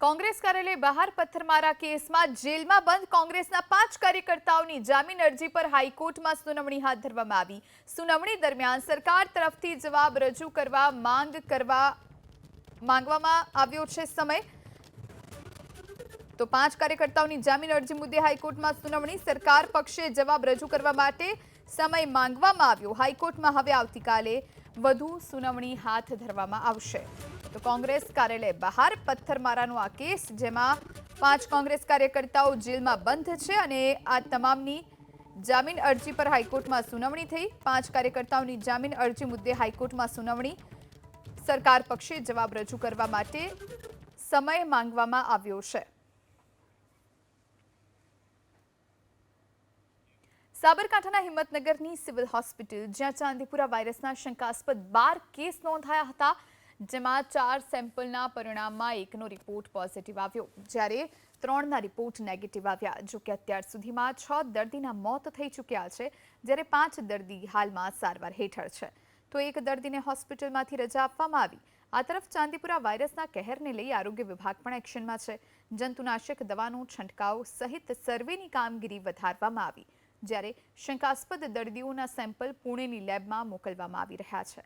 કોંગ્રેસ કાર્યાલય બહાર પથ્થરમારા કેસમાં જેલમાં બંધ કોંગ્રેસના પાંચ કાર્યકર્તાઓની જામીન અરજી પર હાઈકોર્ટમાં સુનાવણી હાથ ધરવામાં આવી. સુનાવણી દરમિયાન સરકાર તરફથી જવાબ રજૂ કરવા માંગ કરવા માંગવામાં આવ્યો છે સમય. તો પાંચ કાર્યકર્તાઓની જામીન અરજી મુદ્દે હાઈકોર્ટમાં સુનાવણી સરકાર પક્ષે જવાબ રજૂ કરવા માટે સમય માંગવામાં આવ્યો. હાઈકોર્ટમાં હવે આવતીકાલે વધુ સુનાવણી હાથ ધરવામાં આવશે. તો કોંગ્રેસ કાર્યાલય બહાર પથ્થરમારાનો આ કેસ, જેમાં પાંચ કોંગ્રેસ કાર્યકર્તાઓ જેલમાં બંધ છે અને આ તમામની જામીન અરજી પર હાઈકોર્ટમાં સુનાવણી થઈ. પાંચ કાર્યકર્તાઓની જામીન અરજી મુદ્દે હાઈકોર્ટમાં સુનાવણી. સરકાર પક્ષે જવાબ રજૂ કરવા માટે સમય માંગવામાં આવ્યો છે. સાબરકાંઠાના હિંમતનગરની સિવિલ હોસ્પિટલ, જ્યાં ચાંદીપુરા વાયરસના શંકાસ્પદ બાર કેસ નોંધાયા હતા, જેમાં ચાર સેમ્પલના પરિણામમાં એકનો રિપોર્ટ પોઝિટિવ આવ્યો. જ્યારે ત્રણના રિપોર્ટ નેગેટિવ આવ્યા જોકે અત્યાર સુધીમાં છ દર્દીના મોત થઈ ચૂક્યા છે, જ્યારે પાંચ દર્દી હાલમાં સારવાર હેઠળ છે. તો એક દર્દીને હોસ્પિટલમાંથી રજા આપવામાં આવી. આ તરફ ચાંદીપુરા વાયરસના કહેરને લઈ આરોગ્ય વિભાગ પણ એક્શનમાં છે. જંતુનાશક દવાનો છંટકાવ સહિત સર્વેની કામગીરી વધારવામાં આવી. જ્યારે શંકાસ્પદ દર્દીઓના સેમ્પલ પુણેની લેબમાં મોકલવામાં આવી રહ્યા છે.